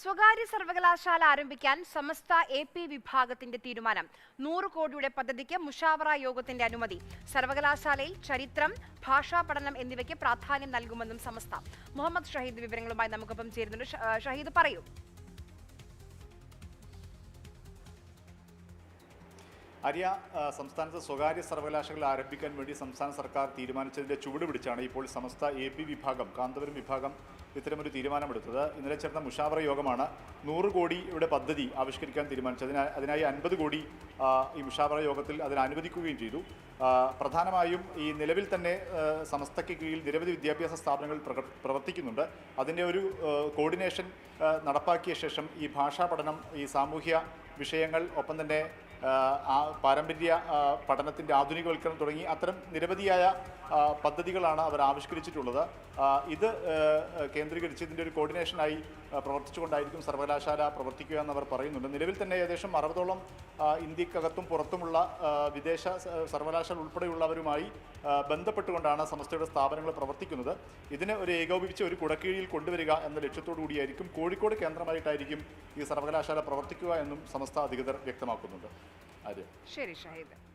സ്വകാര്യ സർവകലാശാല ആരംഭിക്കാൻ സമസ്ത എ പി വിഭാഗത്തിന്റെ തീരുമാനം. നൂറ് കോടിയുടെ പദ്ധതിക്ക് മുഷാവറ യോഗത്തിന്റെ അനുമതി. സർവകലാശാലയിൽ ചരിത്രം ഭാഷാ പഠനം എന്നിവയ്ക്ക് പ്രാധാന്യം നൽകുമെന്നും സമസ്ത. മുഹമ്മദ് ഷഹീദ് വിവരങ്ങളുമായി നമുക്കൊപ്പം ചേരുന്നുണ്ട്. ഷഹീദ് പറയൂ. അരിയ സംസ്ഥാനത്ത് സ്വകാര്യ സർവകലാശാലകൾ ആരംഭിക്കാൻ വേണ്ടി സംസ്ഥാന സർക്കാർ തീരുമാനിച്ചതിന്റെ ചുവട് പിടിച്ചാണ് ഇപ്പോൾ സമസ്ത എ പി വിഭാഗം കാന്തപുരം വിഭാഗം ഇത്തരമൊരു തീരുമാനമെടുത്തത്. ഇന്നലെ ചേർന്ന മുഷാവറ യോഗമാണ് നൂറ് കോടിയുടെ പദ്ധതി ആവിഷ്കരിക്കാൻ തീരുമാനിച്ചത് അതിനാ- അതിനായി അൻപത് കോടി ഈ മുഷാവറ യോഗത്തിൽ അതിന് അനുവദിക്കുകയും ചെയ്തു. പ്രധാനമായും ഈ നിലവിൽ തന്നെ സമസ്തയ്ക്ക് കീഴിൽ നിരവധി വിദ്യാഭ്യാസ സ്ഥാപനങ്ങൾ പ്രവർത്തിക്കുന്നുണ്ട്. അതിന്റെ ഒരു കോർഡിനേഷൻ നടപ്പാക്കിയ ശേഷം ഈ ഭാഷാ പഠനം ഈ സാമൂഹ്യ വിഷയങ്ങൾ ഒപ്പം തന്നെ ആ, പാരമ്പര്യ പഠനത്തിന്റെ ആധുനികവൽക്കരണം തുടങ്ങി അത്തരം നിരവധിയായ പദ്ധതികളാണ് അവർ ആവിഷ്കരിച്ചിട്ടുള്ളത്. ഇത് കേന്ദ്രീകരിച്ച് ഇതിന്റെ ഒരു കോർഡിനേഷനായി പ്രവർത്തിച്ചുകൊണ്ടായിരിക്കും സർവകലാശാല പ്രവർത്തിക്കുക എന്നവർ പറയുന്നുണ്ട്. നിലവിൽ തന്നെ ഏകദേശം അറുപതോളം ഇന്ത്യക്കകത്തും പുറത്തുമുള്ള വിദേശ സർവകലാശാല ഉൾപ്പെടെയുള്ളവരുമായി ബന്ധപ്പെട്ടുകൊണ്ടാണ് സംസ്ഥയുടെ സ്ഥാപനങ്ങൾ പ്രവർത്തിക്കുന്നത്. ഇതിനെ ഒരു ഏകോപിപ്പിച്ച് ഒരു കുടക്കീഴിൽ കൊണ്ടുവരിക എന്ന ലക്ഷ്യത്തോടു കൂടിയായിരിക്കും കോഴിക്കോട് കേന്ദ്രമായിട്ടായിരിക്കും ഈ സർവകലാശാല പ്രവർത്തിക്കുക എന്നും സമസ്ത അധികൃതർ വ്യക്തമാക്കുന്നുണ്ട്. ശരി ഷഹീദ്.